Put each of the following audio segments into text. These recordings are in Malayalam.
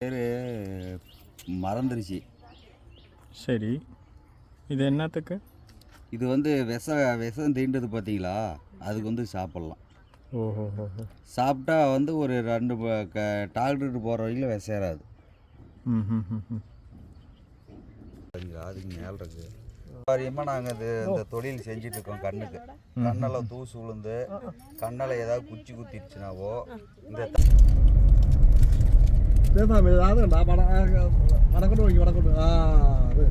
பேர் மறந்துருச்சு. சரி. இது என்னத்துக்கு? இது வந்து விஷ விஷம் தீண்டது பார்த்தீங்களா அதுக்கு வந்து சாப்பிட்லாம். ஓஹோ சாப்பிட்டா வந்து ஒரு ரெண்டு க டாக்டருக்கு போகிற வரைக்கும் விஷம் ஏறாது அதுக்கு மேலே இருக்கு. வாரியமாக நாங்கள் இது இந்த தொழில் செஞ்சுட்டு இருக்கோம் கண்ணுக்கு. கண்ணெல்லாம் தூசு விழுந்து கண்ணில் ஏதாவது குச்சி குத்திடுச்சுனாவோ இந்த സ്വാമി അത് കണ്ട വടക്കോട്ട് നോക്കി വടക്കോട്ട്. ആ അത്.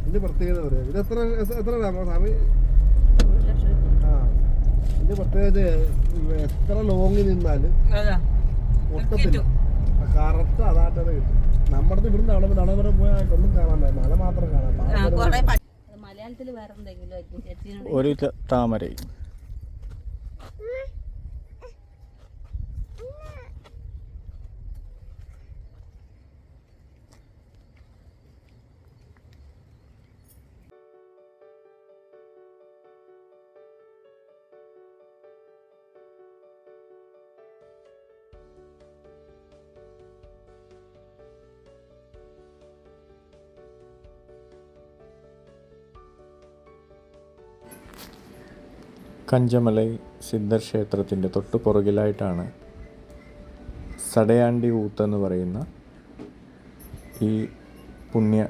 ഇതിന്റെ പ്രത്യേകത പറയാം? ഇത് എത്ര എത്ര സ്വാമി ആ. ഇതിന്റെ പ്രത്യേകത എത്ര ലോങ്ങിൽ നിന്നാലും ഒട്ടത്തില്ല കറക്റ്റ് അതാട്ടത് കിട്ടും. നമ്മുടെ ഇവിടുന്ന് അവിടെ അവിടെ വരെ പോയായിട്ടൊന്നും കാണാൻ പറ്റില്ല. മല മാത്രം കാണാൻ മലയാളത്തിൽ വേറെ എന്തെങ്കിലും ഒരു ത- കഞ്ചമലൈ സിദ്ധക്ഷേത്രത്തിന്റെ തൊട്ട് പുറകിലായിട്ടാണ് സടയാണ്ടി ഊത്ത് എന്ന് പറയുന്ന ഈ പുണ്യ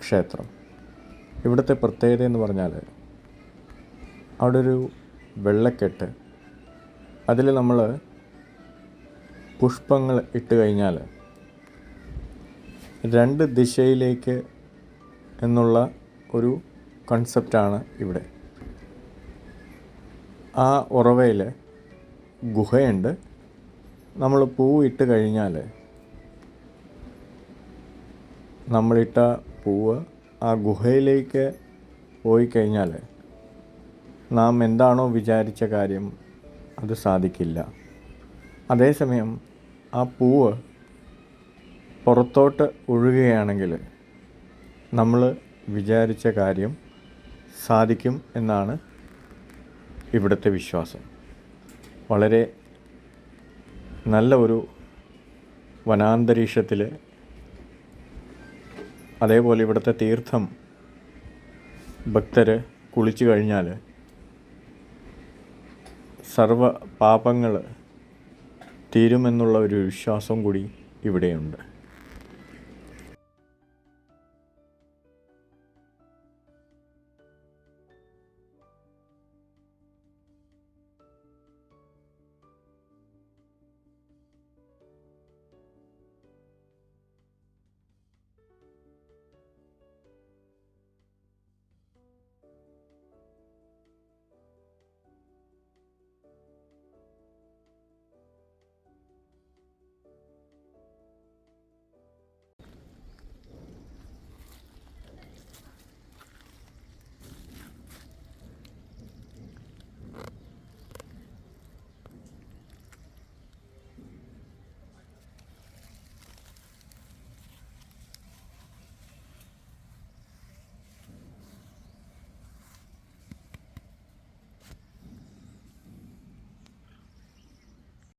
ക്ഷേത്രം ഇവിടുത്തെ പ്രത്യേകത എന്ന് പറഞ്ഞാൽ അവിടെ ഒരു വെള്ളക്കെട്ട്. അതിൽ നമ്മൾ പുഷ്പങ്ങൾ ഇട്ട് കഴിഞ്ഞാൽ രണ്ട് ദിശയിലേക്ക് എന്നുള്ള ഒരു കൺസെപ്റ്റാണ് ഇവിടെ. ആ ഉറവയിൽ ഗുഹയുണ്ട്. നമ്മൾ പൂ ഇട്ട് കഴിഞ്ഞാൽ നമ്മളിട്ട പൂവ് ആ ഗുഹയിലേക്ക് പോയി കഴിഞ്ഞാൽ നാം എന്താണോ വിചാരിച്ച കാര്യം അത് സാധിക്കില്ല. അതേസമയം ആ പൂവ് പുറത്തോട്ട് ഒഴുകുകയാണെങ്കിൽ നമ്മൾ വിചാരിച്ച കാര്യം സാധിക്കും എന്നാണ് ഇവിടുത്തെ വിശ്വാസം. വളരെ നല്ല ഒരു വനാന്തരീക്ഷത്തിൽ അതേപോലെ ഇവിടുത്തെ തീർത്ഥം ഭക്തർ കുളിച്ചു കഴിഞ്ഞാൽ സർവ പാപങ്ങൾ തീരുമെന്നുള്ള ഒരു വിശ്വാസം കൂടി ഇവിടെയുണ്ട്.